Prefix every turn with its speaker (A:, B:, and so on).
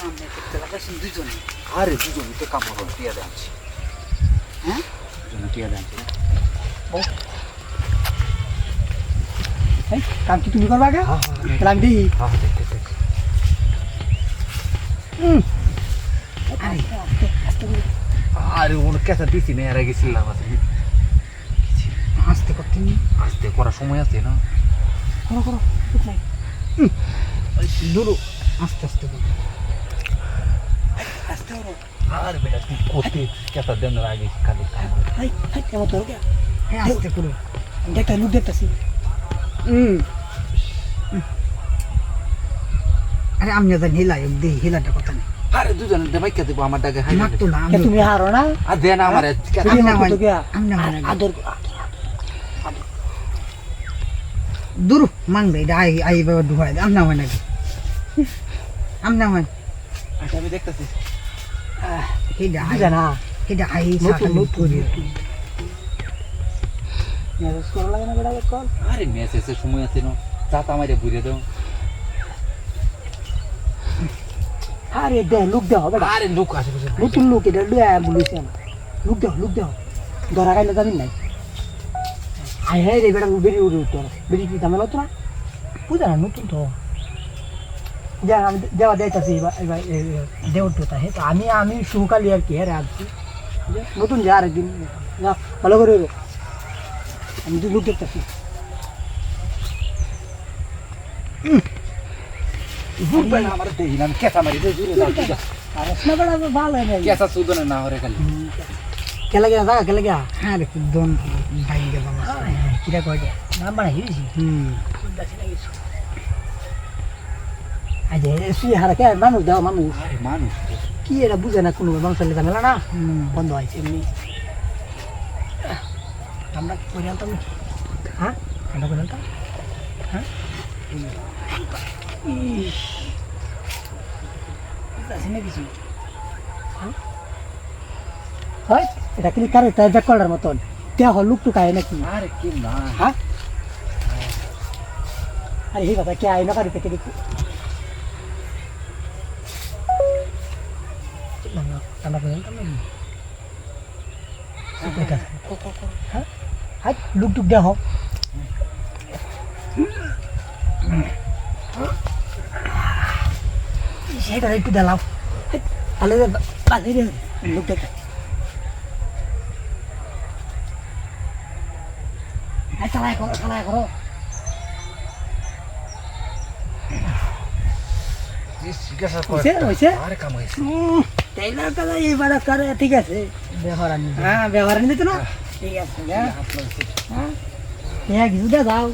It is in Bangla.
A: সামনে করতে লাগাইছেন দুজনে
B: আরে দুজনই তো কাম করো টিয়া দাঁড়াচ্ছি
A: হ্যাঁ?
B: দুজনে টিয়া দাঁড়াচ্ছি
A: এই কাম কি তুমি করবা আগে?
B: হ্যাঁ
A: তাহলে আমি
B: হ্যাঁ দেখ
A: আরে
B: ওর কেসা দিছি না এর আগে ছিলাম আছে।
A: আস্তে করতে
B: আসতে করার সময় আছে না।
A: করো করো নাই। আস্তে আস্তে করো আস্তে করো
B: আর বেটা তুই করতে কেসা দেন আগে খালি কাম
A: হাই হাই কেমন তোর? কে হ্যাঁ আস্তে করো দেখতে লুক দেখতেছি। হুম আরে আমি জানি হিলাই দেই হিলাটা কথা নেই।
B: আরে দুজনে দেবাই কে দেবো আমার ডাকে হাই
A: আমার তো না তুমি হারো না?
B: আর দেন আমার
A: আমি না মানে
C: আমি না মানে
A: আদর
C: দূর মাংবে এটা আই আই বাবা ডুবাই আম না মানে আম না মানে
B: আমি দেখতেছি।
C: এটা আই
A: বুঝা না
C: এটা আই
A: নতুন
C: সাথে
A: নতুন মেসেজ করা লাগে না বেটা কল
B: আরে মেসেজের সময় আছে না। চাতা মাইরে বুঝে দাও।
A: আরে দে লুক দাও বেটা।
B: আরে লোক আশেপাশে
A: নতুন লোক এটা লুয়া বলিস লুক দাও লুক দাও। ধরা খাইলে জানি নাই? আই হ্যাঁ রে বেটা বেরি উড়ে উঠতো বেরি কি ঝামেলা তো না? বুঝা না নতুন তো। যা আমি দেওয়া দেখাচ্ছি এবার এবার দেওয়ার তা হ্যাঁ তো আমি আমি শুকালি আর কি হ্যাঁ রে আসছি নতুন যা আর একদিন না ভালো করে রো। আমি তো লুক দেখতেছি
B: বুঝবে না আমার দেখিলাম কেসা মারি দে জুড়ে দাও ঠিক আছে।
A: আর না
B: না
A: শুয়ে হারা কে? মানুষ দাও মানুষ।
B: মানুষ।
A: কি এটা বুঝে না কোনো মানুষের ঝামেলা না?
C: হুম।
A: বন্ধ হয়েছে এমনি। আমরা কি করে আনতাম? হ্যাঁ? আমরা করে আনতাম? হ্যাঁ? না কিছু। হ্যাঁ? হয় এটা কিন্তু কারে ব্যাক করার মতন। দেহ লুক টুকায় নাকি?
B: আরে কি না
A: হ্যাঁ? আরে এই কথা কে আয় না কারি থেকে হাই লুক টুক দেহ সেটা একটু দিলাম বাজে রে লুক দেখ চালাই করো চালাই করো
B: কেসা
A: হয়েছে হয়েছে
B: আরে কাম হয়েছে
A: টেইলার কাজ এইবার করে ঠিক আছে।
C: ব্যবহার
A: হ্যাঁ ব্যবহার নিতে না? ঠিক আছে হ্যাঁ? হ্যাঁ কিছু দাও।